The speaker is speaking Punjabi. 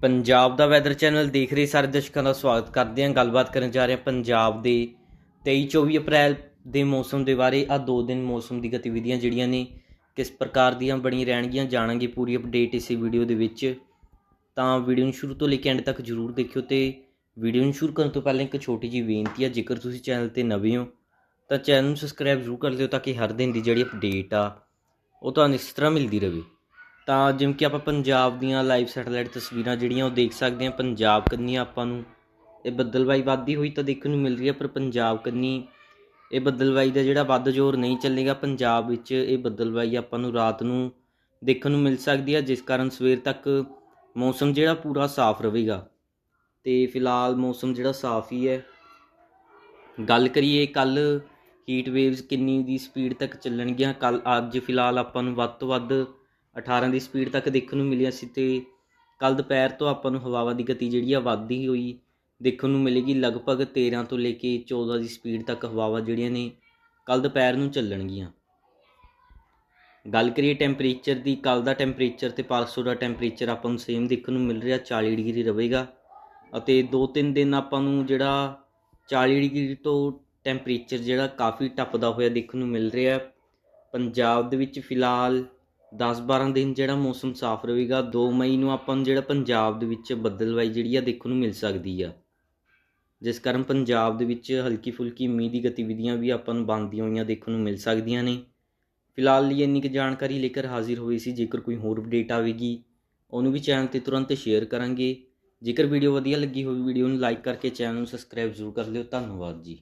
ਪੰਜਾਬ ਦਾ ਵੈਦਰ ਚੈਨਲ ਦੇਖ ਰਹੇ ਸਾਰੇ ਦਰਸ਼ਕਾਂ ਦਾ ਸਵਾਗਤ ਕਰਦੇ ਹਾਂ। ਗੱਲਬਾਤ ਕਰਨ ਜਾ ਰਹੇ ਹਾਂ ਪੰਜਾਬ ਦੇ 23-24 ਅਪ੍ਰੈਲ ਦੇ ਮੌਸਮ ਦੇ ਬਾਰੇ। ਆ ਦੋ ਦਿਨ ਮੌਸਮ ਦੀ ਗਤੀਵਿਧੀਆਂ ਜਿਹੜੀਆਂ ਨੇ, ਕਿਸ ਪ੍ਰਕਾਰ ਦੀਆਂ ਬਣੀ ਰਹਿਣਗੀਆਂ ਜਾਣਾਂਗੇ ਪੂਰੀ ਅਪਡੇਟ ਇਸੇ ਵੀਡੀਓ ਦੇ ਵਿੱਚ। ਤਾਂ ਵੀਡੀਓ ਨੂੰ ਸ਼ੁਰੂ ਤੋਂ ਲੈ ਕੇ ਐਂਡ ਤੱਕ ਜਰੂਰ ਦੇਖਿਓ ਤੇ ਵੀਡੀਓ ਨੂੰ ਸ਼ੁਰੂ ਕਰਨ ਤੋਂ ਪਹਿਲਾਂ ਇੱਕ ਛੋਟੀ ਜਿਹੀ ਬੇਨਤੀ ਹੈ ਜੇਕਰ ਤੁਸੀਂ ਚੈਨਲ ਤੇ ਨਵੇਂ ਹੋ, ਤਾਂ ਚੈਨਲ ਨੂੰ ਸਬਸਕ੍ਰਾਈਬ ਜ਼ਰੂਰ ਕਰ ਲਿਓ ਤਾਂ ਕਿ ਹਰ ਦਿਨ ਦੀ ਜਿਹੜੀ ਅਪਡੇਟ ਆ, ਉਹ ਤੁਹਾਨੂੰ ਇਸ ਤਰ੍ਹਾਂ ਮਿਲਦੀ ਰਹੇ। ਤਾਂ ਜਿਵੇਂ ਕਿ ਆਪਾਂ ਪੰਜਾਬ ਦੀਆਂ ਲਾਈਵ ਸੈਟੇਲਾਈਟ ਤਸਵੀਰਾਂ ਜਿਹੜੀਆਂ ਉਹ ਦੇਖ ਸਕਦੇ ਹਾਂ, ਪੰਜਾਬ ਕੰਨੀ ਆਪਾਂ ਨੂੰ। ਇਹ ਬੱਦਲਵਾਈ ਵੱਧਦੀ ਹੋਈ ਤਾਂ ਦੇਖਣ ਨੂੰ ਮਿਲ ਰਹੀ ਹੈ, ਪਰ ਪੰਜਾਬ ਕੰਨੀ ਇਹ ਬੱਦਲਵਾਈ ਦਾ ਜਿਹੜਾ ਵੱਧ ਜ਼ੋਰ ਨਹੀਂ ਚੱਲੇਗਾ। ਪੰਜਾਬ ਵਿੱਚ ਇਹ ਬੱਦਲਵਾਈ ਆਪਾਂ ਨੂੰ ਰਾਤ ਨੂੰ ਦੇਖਣ ਨੂੰ ਮਿਲ ਸਕਦੀ ਹੈ, ਜਿਸ ਕਾਰਨ ਸਵੇਰ ਤੱਕ ਮੌਸਮ ਜਿਹੜਾ ਪੂਰਾ ਸਾਫ਼ ਰਹੇਗਾ। ਤੇ ਫਿਲਹਾਲ ਮੌਸਮ ਜਿਹੜਾ ਸਾਫ਼ ਹੀ ਹੈ। ਗੱਲ ਕਰੀਏ ਕੱਲ ਹੀਟ ਵੇਵਸ ਕਿੰਨੀ ਦੀ ਸਪੀਡ ਤੱਕ ਚੱਲਣਗੀਆਂ, ਕੱਲ ਅੱਜ ਫਿਲਹਾਲ ਆਪਾਂ ਨੂੰ ਵੱਧ ਤੋਂ ਵੱਧ 18 ਦੀ ਸਪੀਡ ਤੱਕ ਦੇਖਣ ਨੂੰ ਮਿਲਿਆ ਸੀ ਤੇ ਕੱਲ ਦੁਪਹਿਰ ਤੋਂ ਆਪਾਂ ਨੂੰ ਹਵਾਵਾਂ ਦੀ ਗਤੀ ਜਿਹੜੀ ਆ ਵੱਧਦੀ ਹੋਈ ਦੇਖਣ ਨੂੰ ਮਿਲੇਗੀ। ਲਗਭਗ 13 ਤੋਂ ਲੈ ਕੇ 14 ਦੀ ਸਪੀਡ ਤੱਕ ਹਵਾਵਾਂ ਜਿਹੜੀਆਂ ਨੇ ਕੱਲ ਦੁਪਹਿਰ ਨੂੰ ਚੱਲਣਗੀਆਂ। ਗੱਲ ਕਰੀਏ ਟੈਂਪਰੇਚਰ ਦੀ ਕੱਲ ਦਾ ਟੈਂਪਰੇਚਰ ਤੇ ਪਰਸੋਂ ਦਾ ਟੈਂਪਰੇਚਰ ਆਪਾਂ ਨੂੰ ਸੇਮ ਦੇਖਣ ਨੂੰ ਮਿਲ ਰਿਹਾ 40 ਡਿਗਰੀ ਰਹੇਗਾ ਅਤੇ 2-3 ਦਿਨ ਆਪਾਂ ਨੂੰ ਜਿਹੜਾ 40 ਡਿਗਰੀ ਤੋਂ ਟੈਂਪਰੇਚਰ ਜਿਹੜਾ ਕਾਫੀ ਟੱਪਦਾ ਹੋਇਆ ਦੇਖਣ ਨੂੰ ਮਿਲ ਰਿਹਾ। ਪੰਜਾਬ ਦੇ ਵਿੱਚ ਫਿਲਹਾਲ 10-12 ਦਿਨ ਜਿਹੜਾ ਮੌਸਮ ਸਾਫ਼ ਰਹੇਗਾ 2 ਮਈ ਨੂੰ ਆਪਾਂ ਨੂੰ ਜਿਹੜਾ ਪੰਜਾਬ ਦੇ ਵਿੱਚ ਬੱਦਲਵਾਈ ਜਿਹੜੀ ਆ ਦੇਖਣ ਨੂੰ ਮਿਲ ਸਕਦੀ ਆ। ਜਿਸ ਕਾਰਨ ਪੰਜਾਬ ਦੇ ਵਿੱਚ ਹਲਕੀ ਫੁਲਕੀ ਮੀਂਹ ਦੀ ਗਤੀਵਿਧੀਆਂ ਵੀ ਆਪਾਂ ਨੂੰ ਬਣਦੀਆਂ ਹੋਈਆਂ ਦੇਖਣ ਨੂੰ ਮਿਲ ਸਕਦੀਆਂ ਨੇ। ਫਿਲਹਾਲ ਲਈ ਇੰਨੀ ਕੁ ਜਾਣਕਾਰੀ ਲੈ ਕੇ ਹਾਜ਼ਰ ਹੋਈ ਸੀ, ਜੇਕਰ ਕੋਈ ਹੋਰ ਅਪਡੇਟ ਆਵੇਗੀ, ਉਹਨੂੰ ਵੀ ਚੈਨਲ ਤੇ ਤੁਰੰਤ ਸ਼ੇਅਰ ਕਰਾਂਗੇ। ਜੇਕਰ ਵੀਡੀਓ ਵਧੀਆ ਲੱਗੀ ਹੋਵੇ ਵੀਡੀਓ ਨੂੰ ਲਾਈਕ ਕਰਕੇ ਚੈਨਲ ਨੂੰ ਸਬਸਕ੍ਰਾਈਬ ਜ਼ਰੂਰ ਕਰ ਲਿਓ। ਧੰਨਵਾਦ ਜੀ।